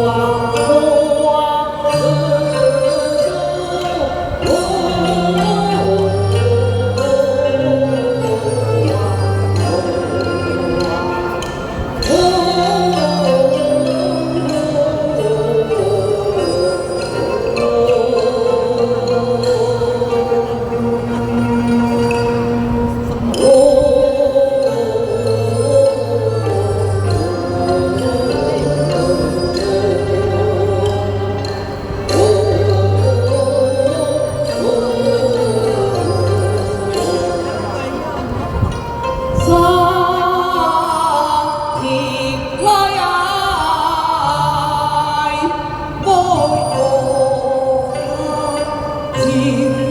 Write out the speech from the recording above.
วบ 你。